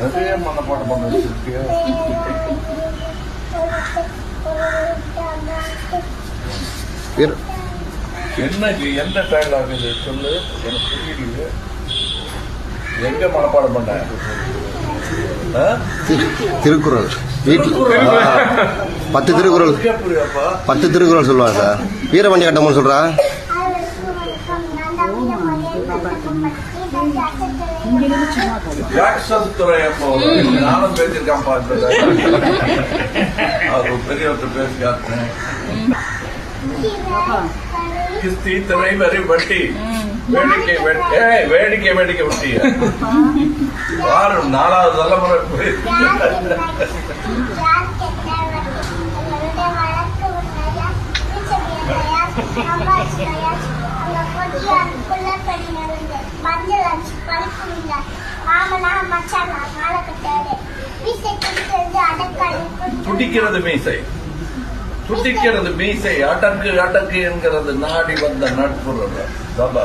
நிறைய மனப்பாடம் பண்ண வச்சிருக்கியா? என்ன என்ன டைலாக் இது? சொல்லு. எனக்கு புரியலையே எங்க மனப்பாடம் பண்ண? திருக்குறள். வீட்டில் பத்து திருக்குறள். பத்து திருக்குறள் சொல்லுவாங்க சார். வீரமணி கட்டமன் சொல்றா? நானும் பேசியிருக்கான் பார்த்தது அவர் பெரியவர்கிட்ட பேசி காட்டினேன் கிஸ்தி திரை வரி வட்டி. வேடிக்கை வேடிக்கை வேடிக்கை விட்டீங்க வாரம் நாலாவது தலைமுறை போயிருக்கு துடிக்கிறது மீசை. துடிக்கிறது மீசை அடக்கு அடக்கு என்கிறது நாடி வந்த நட்புறவு சபா